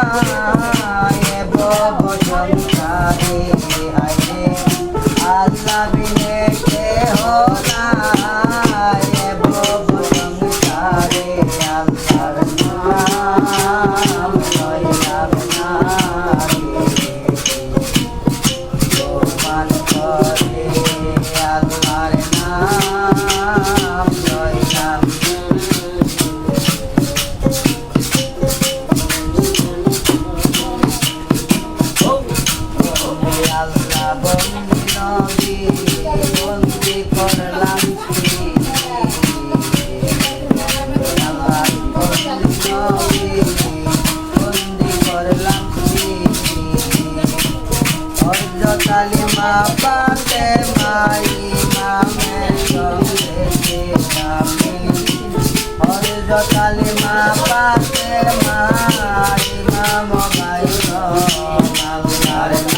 ah, ah, ah. আল্লাহ বন্দী বন্দী করলাম কালিমা পাতে মাই নামে সঙ্গে আমি হরিজ কালিমা পাতে মাই নাম মাই নাম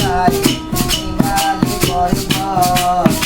নাই পরে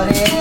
morir.